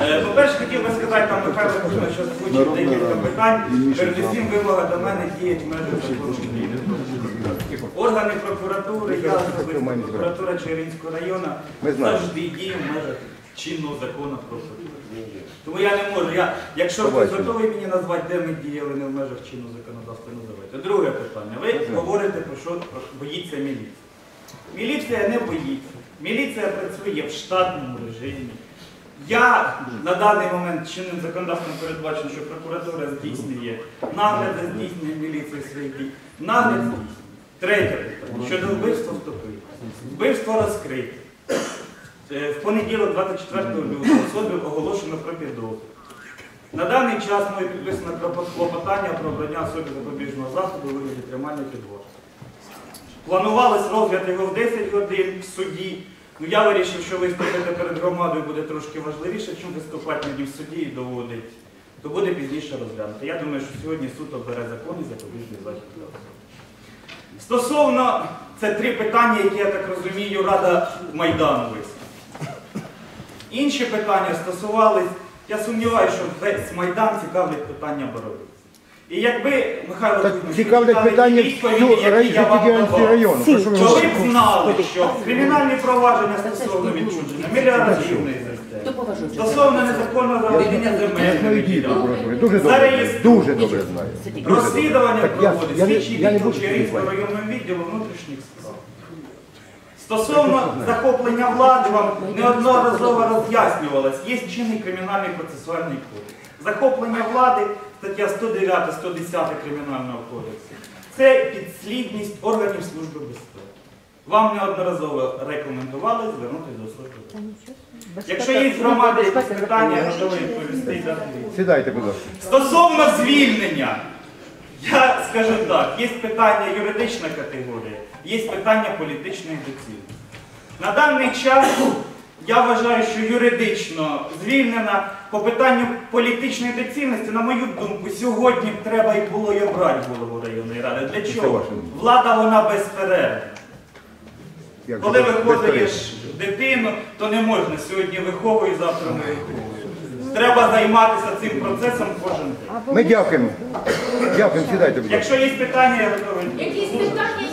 Е, По-перше, хотів би сказати там Михайло Кузьмич, що звучить декілька питань. Передусім вимога до мене діють в межах закону Органи прокуратури, я особисто прокуратура Червінського району завжди діє в межах чинного закону про прокуратуру. Тому я не можу. Я, якщо хтось готовий мені назвати, де ми діяли не в межах чинного законодавства, ну давайте. Друге питання. Ви говорите про що боїться міліція. Міліція не боїться. Міліція працює в штатному режимі. Я на даний момент чинним законодавством передбачено, що прокуратура здійснює нагляд за здійсненням міліції своїх дій. Нагляд. Третє питання. Щодо вбивства вступили. Вбивство розкрите. Е, В понеділок, 24 лютого, особі оголошено про підозру. На даний час мною підписано про клопотання про обрання особи запобіжного заходу у вигляді тримання під вартою. Планувалось розгляд його в 10 годин в суді. Ну я вирішив, що виступити перед громадою буде трошки важливіше, ніж виступати на в суді і доводить. То буде пізніше розглянути. Я думаю, що сьогодні суд обере закон і запобіжний захід для. Стосовно, це три питання, які, я так розумію, Рада Майдану висунула. Інші питання стосувались, я сумніваюся, що весь Майдан цікавлять питання боротьби. І якби Михайло Так Кузьмич, цікавлять питання відповіді, всю які я вам Радянського давав, району. Про що ви говорите? б знали, що кримінальні провадження стосовно відчуження Хто стосовно незаконного заведення Я земель, знаю діти прокуратури. Дуже добре. Зареєструйте. Дуже добре знаю. Розслідування Так я- проводить я не- слідчий я не відділ буду Чернігівського слухати. районного відділу внутрішніх справ. Стосовно захоплення влади, вам неодноразово роз'яснювалось, є чинний кримінальний процесуальний кодекс. Захоплення влади, стаття 109, 110 Кримінального кодексу, це підслідність органів Служби безпеки. Вам неодноразово рекомендували звернутися до Служби безпеки. Якщо є громади якісь питання, я готовий відповісти. Сідайте, будь ласка. Стосовно звільнення, я скажу так, є питання юридична категорія, є питання політичної доцільності. На даний час я вважаю, що юридично звільнена по питанню політичної доцільності, на мою думку, сьогодні б треба і було і обрати голову районної ради. Для чого? Влада вона безперервна. Коли виходиш дитину, то не можна сьогодні виховує, завтра не виховує. Треба займатися цим процесом кожен день. Ми дякуємо. Дякуємо, сідайте, будь ласка. Якщо є питання, я готовий. Якісь питання